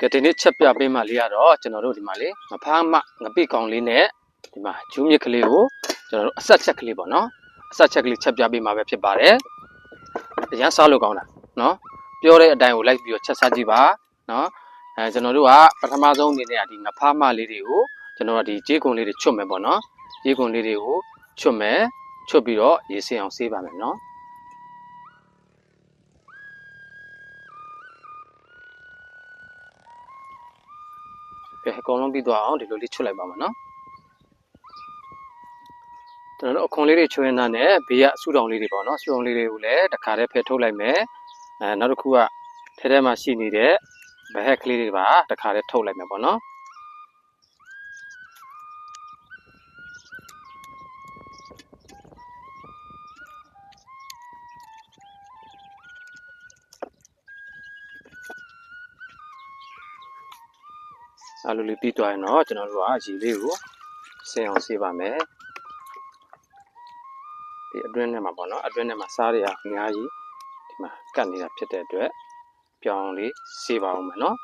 ကဲဒီနေ့ချက်ပြပေးမှလေးကတော့ကျွန်တော်တို့ဒီမှာလေငဖားမငပိကောင်လေးနဲ့ဒီမှာဂျူးမြစ်ကလေးကိုကျွန်တော်တို့အဆက်ချက်ကလေးပေါ့နော်အဆက်ချက်ကလေးချက်ပြပေးမှပဲဖြစ်ပါတယ်အရင်စားလို့ကောင်းတာနော်ပြောတဲ့အတိုင်းကိုလိုက်ပြီးတော့ချက်စားကြည့်ပါနော်အဲကျွန်တော်တို့ကပထမဆုံးအနေနဲ့ကဒီငဖားမလေးတွေကိုကျွန်တော်တို့ကဒီကြေးကုံလေးတွေချွတ်မယ်ပေါ့နော်ကြေးကုံလေးတွေကိုချွတ်မယ်ချွတ်ပြီးတော့ရေစင်အောင်ဆေးပါမယ်နော် ကဲအကုန်လုံးပြီးသွားအောင်ဒီလိုလေးချွတ်လိုက်ပါမယ်နော်ကျွန်တော်တို့အခွန်လေးတွေချွေးနေတာနဲ့ဘေးကအဆူတောင်လေးတွေပေါ့နော်ဆူတောင်လေးတွေကိုလည်းတစ်ခါတည်းဖယ်ထုတ်လိုက်မယ်အဲနောက်တစ်ခုကထဲထဲမှာရှိနေတဲ့ဘဟက်ကလေးတွေပါတစ်ခါတည်းထုတ်လိုက်မယ်ပေါ့နော် အဲလိုလေးပြီးသွားရင်တော့ကျွန်တော်တို့ကရေလေးကိုဆင်းအောင်ဆေးပါမယ်ဒီအတွင်းထဲမှာပေါ့နော်အတွင်းထဲမှာစားတွေကအများကြီးဒီမှာကတ်နေတာဖြစ်တဲ့အတွက်ပြောင်းလေးဆေးပါအောင်မယ်နော်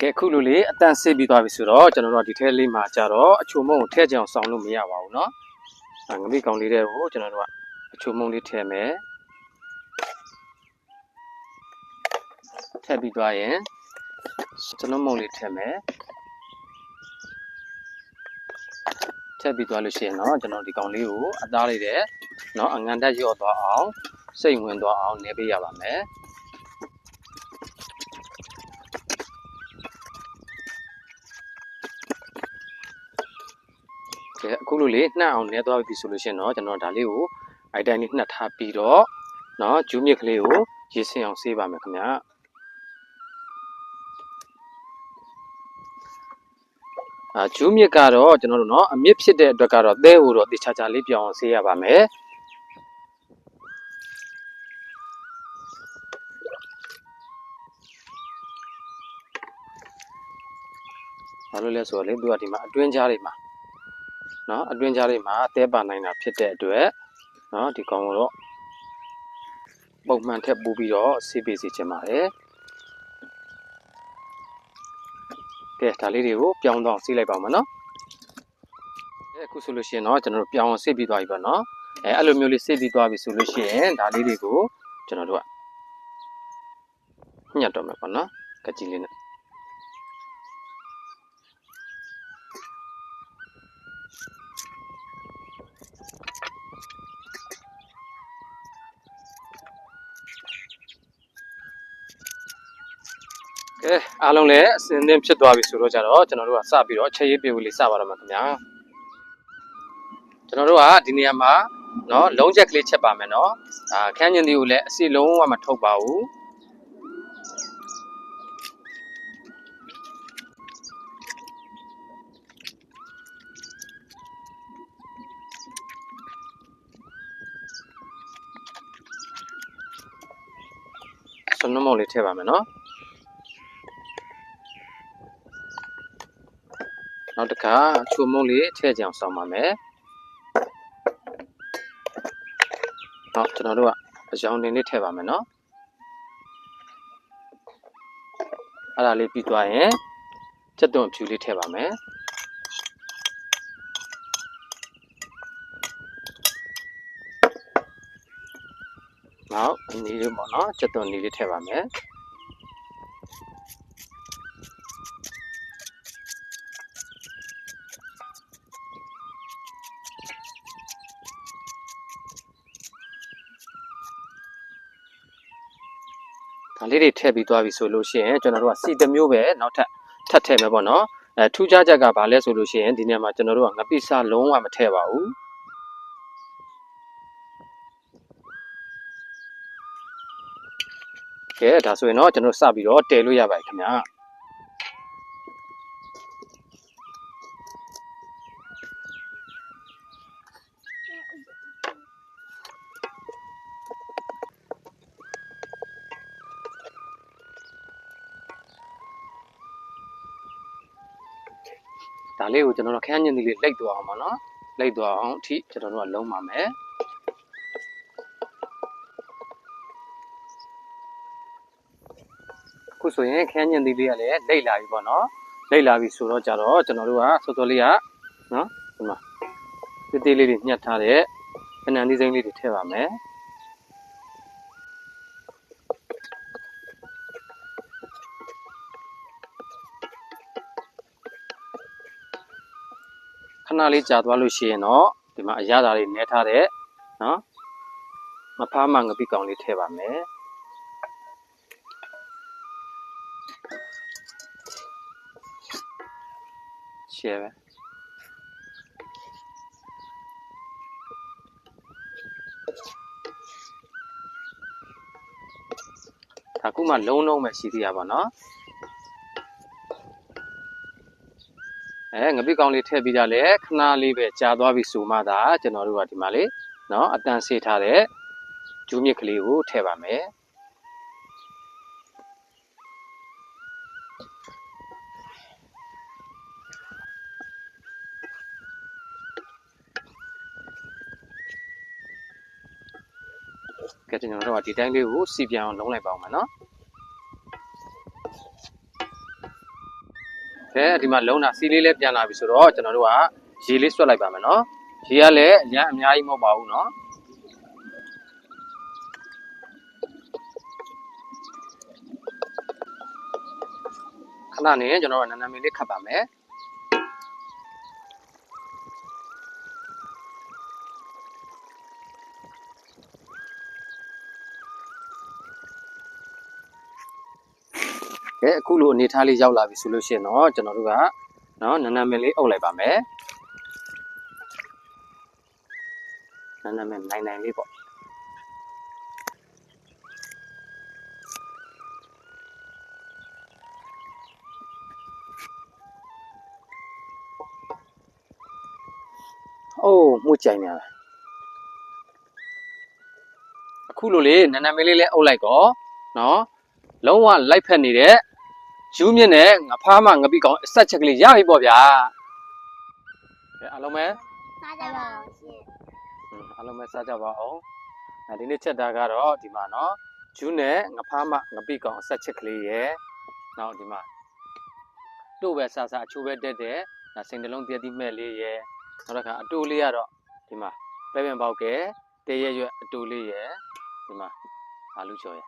ကဲအခုလိုလေးအတန်ဆေးပြီးသွားပြီဆိုတော့ကျွန်တော်တို့ကဒီထဲလေးမှာကြတော့အချိုမုံကိုထည့်ကြအောင်စောင်းလို့မရပါဘူးเนาะအဲငမိကောင်လေးတွေကိုကျွန်တော်တို့ကအချိုမုံလေးထည့်မယ်ထည့်ပြီးသွားရင်ကျွန်တော်မုံလေးထည့်မယ်ထည့်ပြီးသွားလို့ရှိရင်เนาะကျွန်တော်ဒီကောင်လေးကိုအသားလေးတဲ့เนาะအငန်တက်ရော့သွားအောင်စိတ်ဝင်သွားအောင်နေပေးရပါမယ် ကဲအခုလိုလေးနှံ့အောင်နေသွားပြီဆိုလို့ရှိရင်တော့ကျွန်တော်ဒါလေးကိုအိုက်တိုင်းလေးနှက်ထားပြီးတော့เนาะဂျူးမြစ်ကလေးကိုရေစင်အောင်ဆေးပါမယ်ခင်ဗျာအာဂျူးမြစ်ကတော့ကျွန်တော်တို့เนาะအမြစ်ဖြစ်တဲ့အတွက်ကတော့သဲဟိုတော့တေချာချာလေးပြောင်းအောင်ဆေးရပါမယ်ဘာလို့လဲဆိုတော့လေသူကဒီမှာအတွင်းကြားတွေမှာ နော်အတွင်းကြားလေးမှာအသေးပါနိုင်တာဖြစ်တဲ့အတွက်နော်ဒီကောင်ကတော့ပုံမှန်ထက်ပိုးပြီးတော့ဆေးပေးစီချင်ပါတယ်ကဲဒါလေးတွေကိုပြောင်းတော့ဆေးလိုက်ပါမယ်နော်အဲအခုဆိုလို့ရှိရင်တော့ကျွန်တော်တို့ပြောင်းအောင်ဆေးပြီးသွားပြီပေါ့နော်အဲအဲ့လိုမျိုးလေးဆေးပြီးသွားပြီဆိုလို့ရှိရင်ဒါလေးတွေကိုကျွန်တော်တို့ကညှက်တော့မယ်ပေါ့နော်ကကြည်လေးနဲ့ ကဲအားလုံးလည်းအစင်းသင်းဖြစ်သွားပြီဆိုတော့ကြတော့ကျွန်တော်တို့ကစပြီးတော့ချက်ရေးပြေဝလေးစပါတော့မှာခင်ဗျာကျွန်တော်တို့ကဒီနေရာမှာเนาะလုံးချက်ကလေးချက်ပါမယ်เนาะအာခန်းကျင်ဒီကိုလည်းအစီလုံးဝမထုတ်ပါဘူးဆွနမုံလေးထည့်ပါမယ်เนาะ နောက်တစ်ခါချိုမုံလေးထည့်ကြအောင်စောင်းပါမယ်။တော့ကျွန်တော်တို့ကအရောင်တင်လေးထည့်ပါမယ်နော်။အဲ့ဒါလေးပြီးသွားရင်ချက်သွန်ဖြူလေးထည့်ပါမယ်။နောက်နီလေးပေါ့နော်ချက်သွန်နီလေးထည့်ပါမယ်။ လေးတွေထည့်ပြီးသွားပြီဆိုလို့ရှိရင်ကျွန်တော်တို့ကစီတစ်မျိုးပဲနောက်ထပ်ထပ်ထည့်မယ်ပေါ့နော်အဲထူးခြားချက်ကဘာလဲဆိုလို့ရှိရင်ဒီနေရာမှာကျွန်တော်တို့ကငပိစလုံးဝမထည့်ပါဘူးကဲဒါဆိုရင်တော့ကျွန်တော်စပြီးတော့တည်လို့ရပါတယ်ခင်ဗျာ ဒါလေးကိုကျွန်တော်တို့ခရမ်းညင်သီးလေးလိတ်သွားအောင်ပါနော်လိတ်သွားအောင်အထိကျွန်တော်တို့ကလုံးပါမယ်အခုဆိုရင်ခရမ်းညင်သီးလေးကလည်းလိတ်လာပြီပေါ့နော်လိတ်လာပြီဆိုတော့ကြတော့ကျွန်တော်တို့ကစောစောလေးကနော်ဒီမှာတေးသေးလေးတွေညှက်ထားတဲ့ခဏနီးစိမ်းလေးတွေထည့်ပါမယ် ခဏလေးကြာသွားလို့ရှိရင်တော့ဒီမှာအရသာလေးနဲထားတဲ့နော်မဖားမှငပိကောင်လေးထည့်ပါမယ်ရှယ်ပဲဒါခုမှလုံးလုံးပဲရှိသေးရပါတော့ အဲငပိကောင်လေးထည့်ပြီးတော့လေခဏလေးပဲကြာသွားပြီဆိုမှသာကျွန်တော်တို့ကဒီမှာလေနော်အတန်ဆေးထားတဲ့ဂျူးမြစ်ကလေးကိုထည့်ပါမယ်ကဲကျွန်တော်တို့ကဒီတိုင်းလေးကိုစီပြန်အောင်လုံးလိုက်ပါအောင်မယ်နော် ကဲဒီမှာလုံးတာစီလေးလေးပြန်လာပြီဆိုတော့ကျွန်တော်တို့ကရေလေးဆွတ်လိုက်ပါမယ်နော်ရေကလည်းအများအများကြီးမဟုတ်ပါဘူးနော်ခဏနေကျွန်တော်တို့နန်းနန်းမီလေးခတ်ပါမယ် ကဲအခုလိုအနေထားလေးရောက်လာပြီဆိုလို့ရှိရင်တော့ကျွန်တော်တို့ကနော်နန်းနန်းမီလေးအုပ်လိုက်ပါမယ်နန်းနန်းမီနိုင်နိုင်လေးပေါ့အိုးမှုကြိုင်နေတယ်အခုလိုလေးနန်းနန်းမီလေးလည်းအုပ်လိုက်ကောနော်လုံးဝလိုက်ဖက်နေတဲ့ ယူးမြင့်နဲ့ငဖားမငပိကောင်အဆက်ချက်ကလေးရပြီပေါ့ဗျာကဲအားလုံးပဲစားကြပါအောင်ရှင်ဟွန်းအားလုံးပဲစားကြပါအောင်အဲဒီနေ့ချက်တာကတော့ဒီမှာနော်ယူးနဲ့ငဖားမငပိကောင်အဆက်ချက်ကလေးရယ်နောက်ဒီမှာတို့ပဲစားစားအချိုးပဲတက်တဲ့ဒါစိန်တလုံးပြည့်တိမဲ့လေးရယ်နောက်တစ်ခါအတူလေးကတော့ဒီမှာပဲပင်ပေါက်ကဲတရရွက်အတူလေးရယ်ဒီမှာအာလူချော်ရ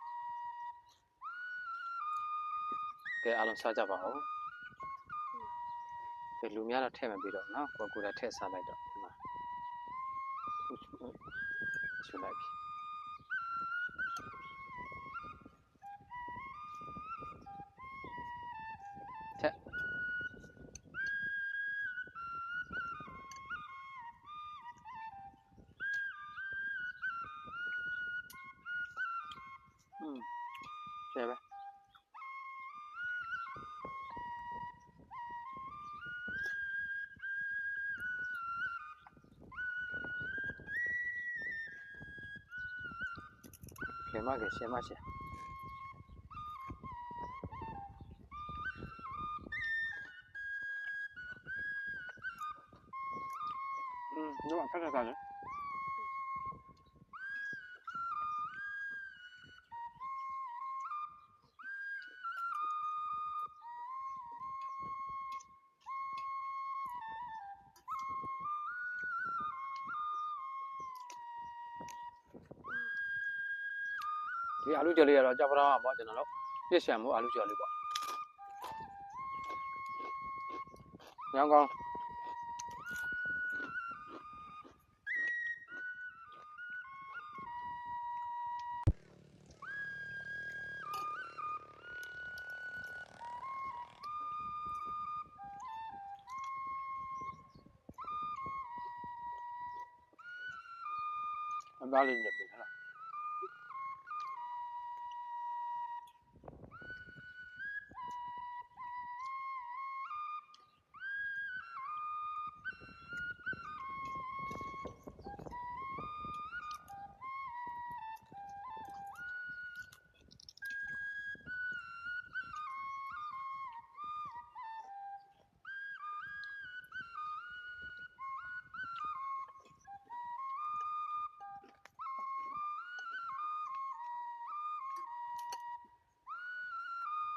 ကဲအားလုံးစားကြပါဦးကဲလူများတော့ထည့်မပြီးတော့နော်ကိုကိုယ်တိုင်ထည့်စားလိုက်တော့ဒီမှာရှုလိုက်ပြီ 给嘛给先嘛先。 ဒီအာလူကျော်လေးကတော့ကြောက်ပတော့မှာပေါ့ကျွန်တော်တို့ပြည့်ရှံမှုအာလူကျော်လေးပေါ့ညောင်းကောင်းအသားလေးည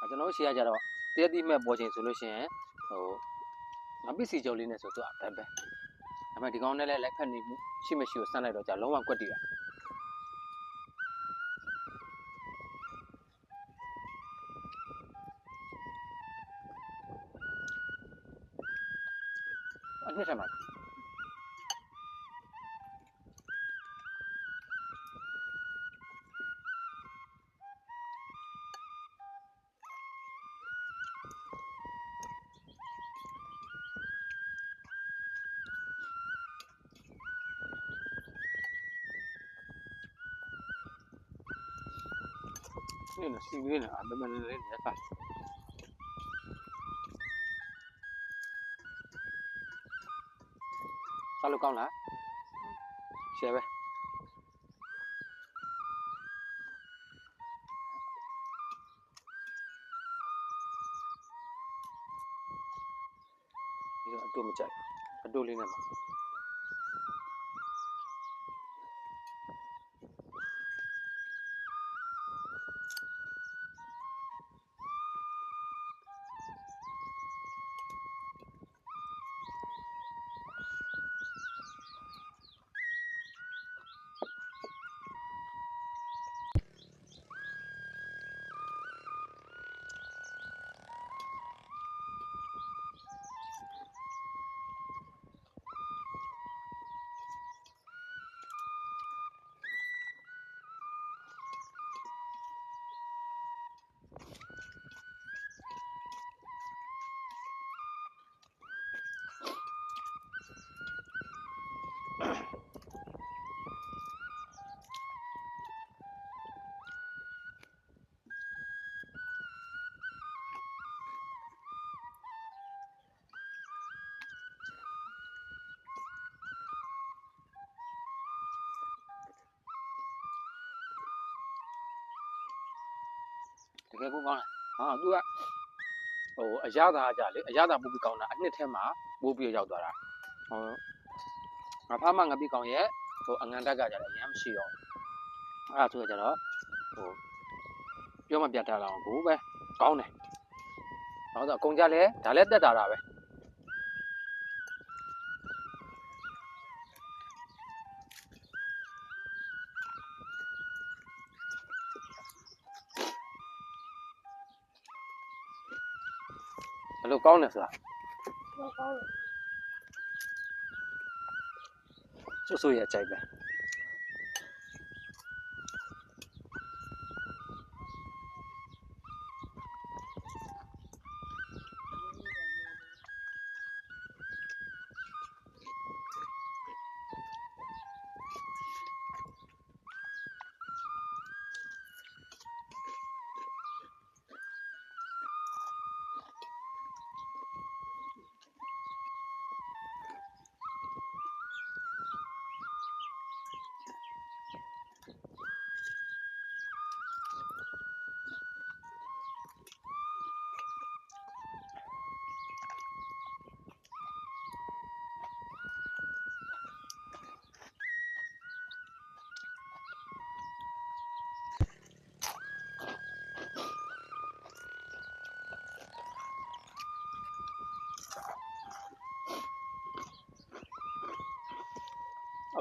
ကျွန်တော်တို့ရှေ့ကကြတော့တရက်တိမဲ့ပေါ်ချိန်ဆိုလို့ရှိရင်ဟိုငါပစ္စည်းကြုံလေးနဲ့ဆိုသူအဘက်ပဲဒါပေမဲ့ဒီကောင်နဲ့လည်းလိုက်ဖက်နေမှုရှိမရှိကိုစမ်းလိုက်တော့ကြာလုံးဝကွက်တီတာအနှစ်ဆက်မှာ နေနေစီနေနေအမေနေနေနေတာစားလို့ကောင်းလားရှယ်ပဲဒီတော့အတူမကြိုက်အတူလေးနဲ့ပါ တကယ်ကိုကောင်းလားဟာ तू ကဟိုအရသာကြလေအရသာပို့ပြီးကောင်းတာအနှစ်ထဲမှာပို့ပြီးရောက်သွားတာဟောငါဖားမငါပြီးကောင်းရဲ့ဟိုအငန်တက်ကကြတယ်အရင်မရှိတော့အဲ့ဒါဆိုကြတော့ဟိုပြောမပြတ်တာတော့ကိုပဲကောင်းတယ်ဟောတော့အကုန်ကြလဲဒါလည်းတက်တာတာပဲ ဘလို့ကောင်းတယ်ဆိုတာကောင်းတယ်ဆိုဆိုရအကြိုက်ပဲ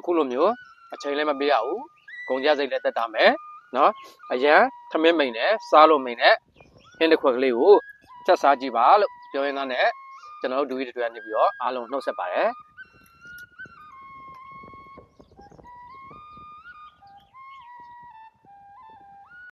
အခုလိုမျိုးအချိန်လည်းမပေးရဘူးကုန်ကြစိတ်လည်းတက်တာမယ်နော်အရန်ထမင်းမိန်နဲ့စားလို့မိန်နဲ့ဟင်းတစ်ခွက်ကလေးကိုချက်စားကြည့်ပါလို့ပြောရင်းသားနဲ့ကျွန်တော်တို့ဒူကြီးတွေကနေပြီးတော့အားလုံးနှုတ်ဆက်ပါတယ်